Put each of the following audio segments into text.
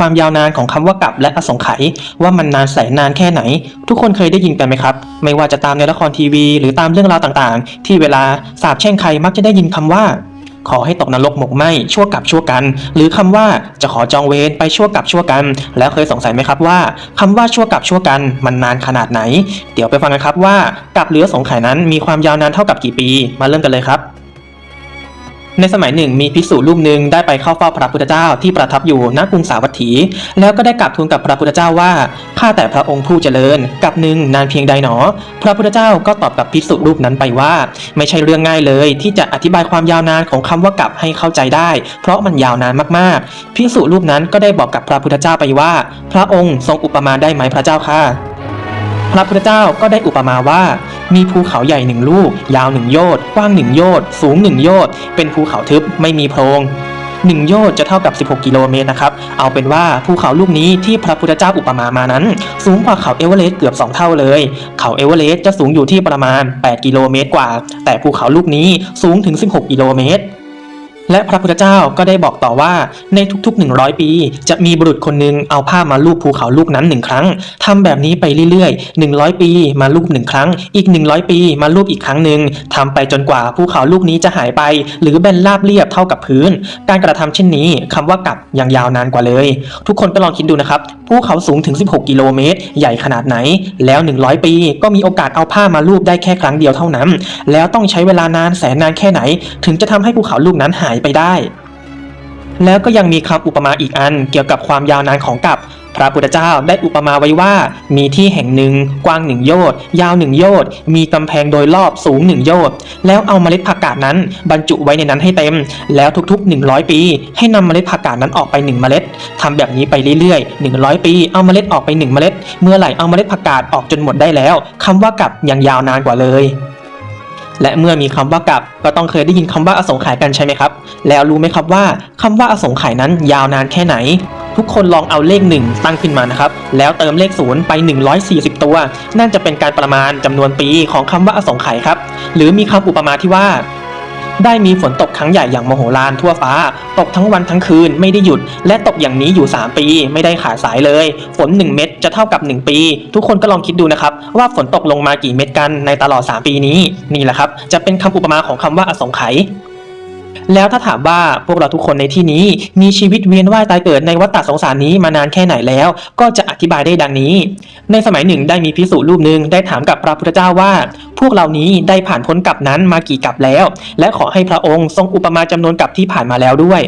ความยาวนานของคำว่ากับและอสงไขยว่ามันนานแสนนานแค่ไหน ทุกคนเคยได้ยินกันไหมครับ ไม่ว่าจะตามในละครทีวี หรือตามเรื่องราวต่างๆ ที่เวลาสาบแช่งใครมักจะได้ยินคำว่า ขอให้ตกนรกหมกไหมชั่วกับชั่วกัน หรือคำว่าจะขอจองเวรไปชั่วกับชั่วกัน แล้วเคยสงสัยไหมครับว่าคำว่าชั่วกับชั่วกันมันนานขนาดไหน เดี๋ยวไปฟังกันครับว่ากับเหลือสงไขยนั้นมีความยาวนานเท่ากับกี่ปี มาเริ่มกันเลยครับ ในสมัยหนึ่งมีภิกษุรูปหนึ่งได้ไปเข้าเฝ้าพระพุทธเจ้าที่ประทับอยู่ณกรุงสาวัตถี แล้วก็ได้กราบทูลกับพระพุทธเจ้าว่าข้าแต่พระองค์ผู้เจริญกับหนึ่งนานเพียงใดหนอ พระพุทธเจ้าก็ตอบกับภิกษุรูปนั้นไปว่า ไม่ใช่เรื่องง่ายเลย ที่จะอธิบายความยาวนานของคำว่ากับให้เข้าใจได้ เพราะมันยาวนานมากๆภิกษุรูปนั้นก็ได้บอกกับพระพุทธเจ้าไปว่า พระองค์ทรงอุปมาได้ไหมพระเจ้าค่ะพระพุทธเจ้าก็ได้อุปมาว่า มีภูเขาใหญ่หนึ่งลูก ยาวหนึ่งโยชน์กว้างหนึ่งโยชน์สูงหนึ่งโยชน์เป็นภูเขาทึบไม่มีโพรงหนึ่งโยชน์จะเท่ากับ 16 กิโลเมตรนะครับ เอาเป็นว่าภูเขาลูกนี้ที่พระพุทธเจ้าอุปมามานั้น สูงกว่าเขาเอเวอเรสต์เกือบ 2 เท่าเลย เขาเอเวอเรสต์จะสูงอยู่ที่ประมาณ 8 กิโลเมตรกว่า แต่ภูเขาลูกนี้สูงถึง 16 กิโลเมตร และพระพุทธเจ้าก็ได้บอกต่อว่าในทุกๆ 100 ปี จะมีบุรุษคนหนึ่งเอาผ้ามาลูบภูเขาลูกนั้นหนึ่งครั้งทำแบบนี้ไปเรื่อยๆ 100 ปีมาลูบหนึ่งครั้ง อีก 100 ปีมาลูบอีกครั้งหนึ่งทำไปจนกว่าภูเขาลูกนี้จะหายไป หรือแบนราบเรียบเท่ากับพื้น การกระทำเช่นนี้คำว่ากับยังยาวนานกว่าเลย ทุกคนก็ลองคิดดูนะครับภูเขาสูงถึง 16 กิโลเมตร ใหญ่ขนาดไหน แล้ว 100 ปี ก็มีโอกาสเอาผ้ามาลูบได้แค่ครั้งเดียวเท่านั้น แล้วต้องใช้เวลานานแสนนานแค่ไหน ถึงจะทำให้ภูเขาลูกนั้นหายไปได้ แล้วก็ยังมีคำอุปมาอีกอันเกี่ยวกับความยาวนานของกับ พระพุทธเจ้าได้อุปมาไว้ว่า มีที่แห่งหนึ่งกว้างหนึ่งโยชน์ยาวหนึ่งโยชน์มีกำแพงโดยรอบสูงหนึ่งโยชน์แล้วเอาเมล็ดผักกาดนั้น บรรจุไว้ในนั้นให้เต็ม แล้วทุกๆ 100 ปี ให้นำเมล็ดผักกาดนั้นออกไป1เมล็ดทำแบบนี้ไปเรื่อยๆ 100 ปี เอาเมล็ดออกไป1เมล็ด เมื่อไหร่เอาเมล็ดผักกาดออกจนหมดได้แล้วคำว่ากับยังยาวนานกว่าเลย และเมื่อมีคำว่ากับก็ต้องเคยได้ยินคำว่าอสงไขยกันใช่ไหมครับ แล้วรู้ไหมครับว่าคำว่าอสงไขยนั้นยาวนานแค่ไหน ทุกคนลองเอาเลข 1 ตั้งขึ้นมานะครับ แล้วเติมเลข 0 ไป 140 ตัว นั่นจะเป็นการประมาณจำนวนปีของคำว่าอสงไขยครับ หรือมีคำอุปมาที่ว่า ได้มีฝนตกครั้งใหญ่อย่างมโหฬารทั่วฟ้า ตกทั้งวันทั้งคืนไม่ได้หยุด และตกอย่างนี้อยู่ 3 ปี ไม่ได้ขาดสายเลย ฝน 1 เม็ดจะเท่ากับ 1 ปี ทุกคนก็ลองคิดดูนะครับ ว่าฝนตกลงมากี่เม็ดกันในตลอด 3 ปีนี้ นี่แหละครับ จะเป็นคำอุปมาของคำว่าอสงไขย แล้วถ้าถามว่าพวกเราทุกคนในที่นี้มีชีวิตเวียนว่ายตายเกิดในวัฏฏะสงสารนี้มานานแค่ไหนแล้ว ก็จะอธิบายได้ดังนี้ ในสมัยหนึ่งได้มีพิสูจรูปหนึ่งได้ถามกับพระพุทธเจ้าว่า พวกเรานี้ได้ผ่านพ้นกับนั้นมากี่กับแล้ว และขอให้พระองค์ทรงอุปมาจำนวนกับที่ผ่านมาแล้วด้วย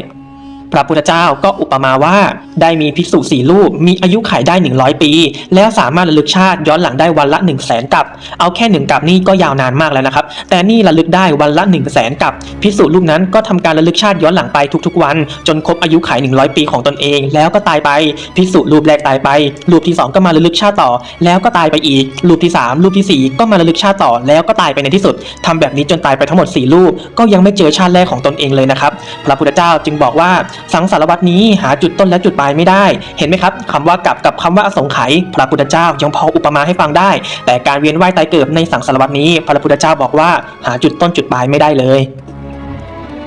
พระพุทธเจ้าก็อุปมาว่า ได้มีภิกษุสี่รูปมีอายุขัยได้ 100 ปี แล้วสามารถระลึกชาติย้อนหลังได้วันละ 1 0 0 0 0แสนกับ เอาแค่หนึ่งกับนี่ก็ยาวนานมากแล้วนะครับ แต่นี่ระลึกได้วันละ 1 0 0 0 0แสนกับภิกษุรูปนั้นก็ทำการระลึกชาติย้อนหลังไปทุกๆ วัน จนครบอายุขัย100 ปีของตนเอง แล้วก็ตายไปภิกษุรูปแรกตายไป รูปที่สองก็มาระลึกชาติต่อ แล้วก็ตายไปอีก รูปที่สามรูปที่สี่ก็มาระลึกชาติต่อ แล้วก็ตายไปในที่สุดทำแบบนี้จนตายไปทั้งหมดสี่รูป ก็ยังไม่เจอชาติแรกของตนเองเลยนะครับพระพุทธเจ้าจึงบอกว่าสังสารวัตนี้หาจุดต้นและจุดปลายไม่ได้ เห็นไหมครับคำว่ากับกับคำว่าอสงไขยพระพุทธเจ้ายังพออุปมาให้ฟังได้ แต่การเวียนว่ายตายเกิดในสังสารวัตนี้ พระพุทธเจ้าบอกว่าหาจุดต้นจุดปลายไม่ได้เลย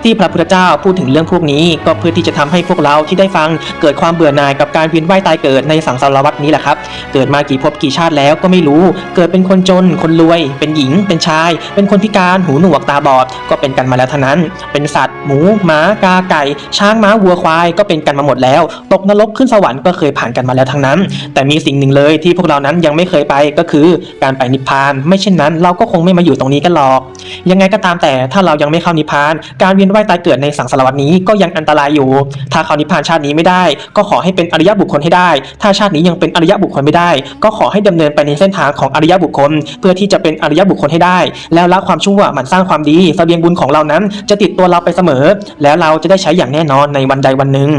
ที่พระพุทธเจ้าพูดถึงเรื่องพวกนี้ ก็เพื่อที่จะทำให้พวกเราที่ได้ฟังเกิดความเบื่อหน่ายกับการเวียนว่ายตายเกิดในสังสารวัตนี้แหละครับ เกิดมากี่ภพกี่ชาติแล้วก็ไม่รู้ เกิดเป็นคนจน คนรวย เป็นหญิง เป็นชาย เป็นคนพิการหูหนวกตาบอด ก็เป็นกันมาแล้วทั้งนั้น เป็นสัตว์ หมูหมากาไก่ ช้างม้าวัวควายก็เป็นกันมาหมดแล้ว ตกนรกขึ้นสวรรค์ก็เคยผ่านกันมาแล้วทั้งนั้น แต่มีสิ่งหนึ่งเลยที่พวกเรานั้นยังไม่เคยไปก็คือการไปนิพพาน ไม่เช่นนั้น เราก็คงไม่มาอยู่ตรงนี้กันหรอก ยังไงก็ตามแต่ถ้าเรายังไม่เข้านิพพาน การเวียนว่ายตายเกิดในสังสารวัตนี้ก็ยังอันตรายอยู่ ถ้าเขานิพพานชาตินี้ไม่ได้ ก็ขอให้เป็นอริยบุคคลให้ได้ ถ้าชาตินี้ยังเป็นอริยบุคคลไม่ได้ ก็ขอให้ดำเนินไปในเส้นทางของอริยบุคคล เพื่อที่จะเป็นอริยบุคคลให้ได้ แล้วละความชั่วหมั่นสร้างความดีสเสบียงบุญของเรานั้น จะติดตัวเราไปเสมอ แล้วเราจะได้ใช้อย่างแน่นอนในวันใดวันหนึ่ง